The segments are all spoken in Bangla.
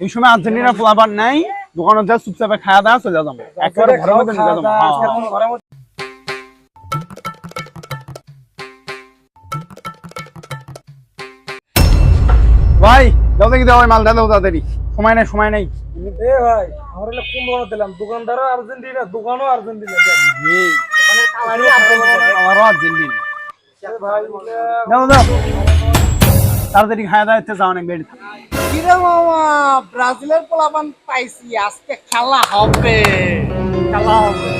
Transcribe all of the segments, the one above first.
এই সময় আর্জেন্টিনা প্লাবার নাই দোকানে যা চুপচাপে খাওয়া দাওয়া চলে যাব একেবারে ঘরের মধ্যে নিয়ে যাব। হ্যাঁ। ভাই দাও দেখি দাও মাল দাও তাড়াতাড়ি। সময় নাই সময় নাই। এ ভাই আমার হলে কোন দোকানে দিলাম। দোকানদারও আর্জেন্টিনা দোকানও আর্জেন্টিনা। আমারও আর্জেন্টিনা। ভাই দাও দাও। তাড়াতাড়ি খাওয়া দাওয়া হচ্ছে যাও অনেক বেড়ে ব্রাজিলের পোলাপান পাইছি আজকে খেলা হবে। খেলা হবে।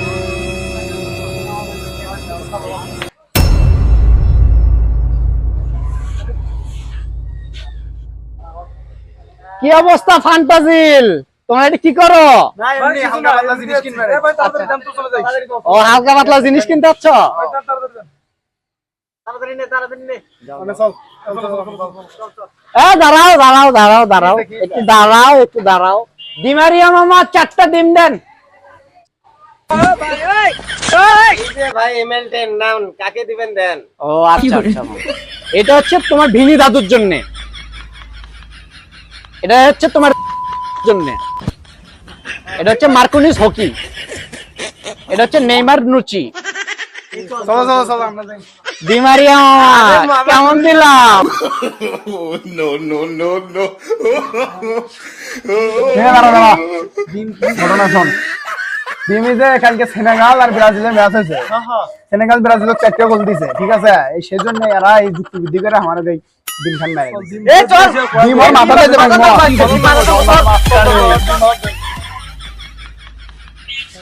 কি অবস্থা ফান্টাজিল তোমরা এটা কি করো? ও হালকা পাতলা জিনিস কিনতে যাচ্ছ ভাই, তাড়াতাড়ি দাম। মানে চল চল, চল, চল, চল, চল, চল। এ দাঁড়াও দাঁড়াও দাঁড়াও দাঁড়াও। একটু দাঁড়াও একটু দাঁড়াও। ডিমারিয়া মামা চারটা ডিম দেন। ভাই এমএলটেন নাম কাকে দিবেন দেন? ও আচ্ছা আচ্ছা এটা হচ্ছে তোমার ভিনি দাদুর জন্য। এটা হচ্ছে তোমার জন্য। এটা হচ্ছে মার্কুনিস হকি। এটা হচ্ছে নেইমার নুচি। চলো চলো চলো আমরা ডিমারিয়া কেমন দিলাম? ঘটনা শোন। কালকে সেনেগাল আর ব্রাজিলের ম্যাচ হয়েছে। সেনেগাল ব্রাজিল চারটে গোল দিছে ঠিক আছে? এই সেজন্য এরা এই যুক্তি বুদ্ধি করে আমার এই দিন খান নাই। এই চল! দেবে